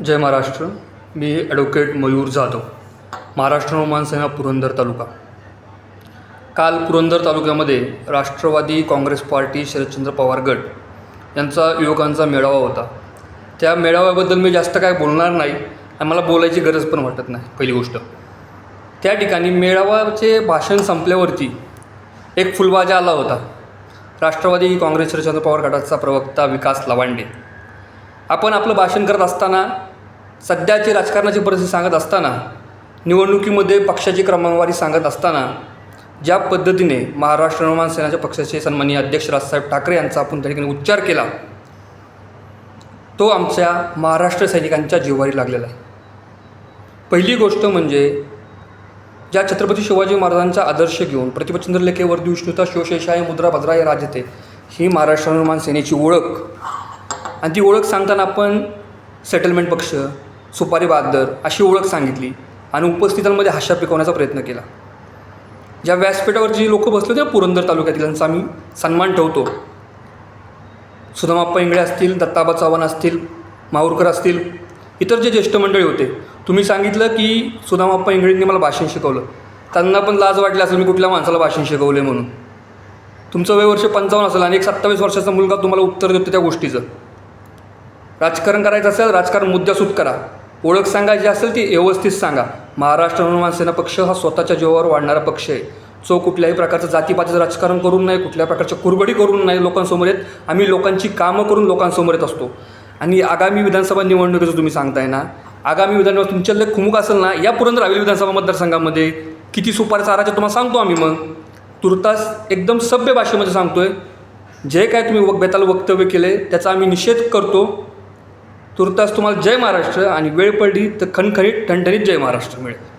जय महाराष्ट्र. मी ॲडव्होकेट मयूर जाधव महाराष्ट्र नवमान सेना पुरंदर तालुका. काल पुरंदर तालुक्यामध्ये राष्ट्रवादी काँग्रेस पार्टी शरदचंद्र पवार गट यांचा युवकांचा मेळावा होता. त्या मेळाव्याबद्दल मी जास्त काय बोलणार नाही आणि मला बोलायची गरज पण वाटत नाही पहिली गोष्ट. त्या ठिकाणी मेळावाचे भाषण संपल्यावरती एक फुलबाजा आला होता. राष्ट्रवादी काँग्रेस शरदचंद्र पवार गटाचा प्रवक्ता विकास लवांडे. आपण आपलं भाषण करत असताना सध्याची राजकारणाची परिस्थिती सांगत असताना निवडणुकीमध्ये पक्षाची क्रमवारी सांगत असताना ज्या पद्धतीने महाराष्ट्र निर्माण सेनाच्या पक्षाचे सन्माननीय अध्यक्ष राजसाहेब ठाकरे यांचा आपण त्या ठिकाणी उच्चार केला तो आमच्या महाराष्ट्र सैनिकांच्या जिव्हारी लागलेला आहे. पहिली गोष्ट म्हणजे ज्या छत्रपती शिवाजी महाराजांचा आदर्श घेऊन प्रतिपचंद्र लेखे वर्दी विष्णुता शिवशेषा मुद्रा भद्राय राजते ही महाराष्ट्र निर्माण सेनेची ओळख. आणि ती ओळख सांगताना आपण सेटलमेंट पक्ष सुपारी बहादर अशी ओळख सांगितली आणि उपस्थितांमध्ये हाशा पिकवण्याचा प्रयत्न केला. ज्या व्यासपीठावर जी लोक बसले होते पुरंदर तालुक्यातील त्यांचा आम्ही सन्मान ठेवतो. सुदामाप्पा इंगळे असतील दत्ताबा चव्हाण असतील माहूरकर असतील इतर जे ज्येष्ठ मंडळी होते तुम्ही सांगितलं की सुदामाप्पा इंगळेंनी मला भाषण शिकवलं. त्यांना पण लाज वाटली असेल मी कुठल्या माणसाला भाषण शिकवले म्हणून. तुमचं वय वर्ष पंचावन्न असेल आणि एक सत्तावीस वर्षाचा मुलगा तुम्हाला उत्तर देतो त्या गोष्टीचं. राजकारण करायचं असेल राजकारण मुद्द्यासूद करा. ओळख सांगायची असेल ती व्यवस्थित सांगा. महाराष्ट्र हनुमान सेना पक्ष हा स्वतःच्या जीवावर वाढणारा पक्ष आहे. जो कुठल्याही प्रकारचं जातीपातीचं राजकारण करून नाही कुठल्या प्रकारच्या कुरबडी करून नाही लोकांसमोर येत. आम्ही लोकांची कामं करून लोकांसमोर येत असतो. आणि आगामी विधानसभा निवडणुकीचं तुम्ही सांगताय ना? आगामी विधानसभा तुमच्या लय खुमुक असेल ना? या पुरंदर हवेली विधानसभा मतदारसंघामध्ये किती सुपारी चाराचे तुम्हाला सांगतो आम्ही मग. तुर्तास एकदम सभ्य भाषेमध्ये सांगतोय. जे काय तुम्ही वक बेताल वक्तव्य केले त्याचा आम्ही निषेध करतो. तुर्तास तुम्हाला जय महाराष्ट्र आणि वेळ पडली तर खणखणीत ठणठणीत जय महाराष्ट्र मिळेल.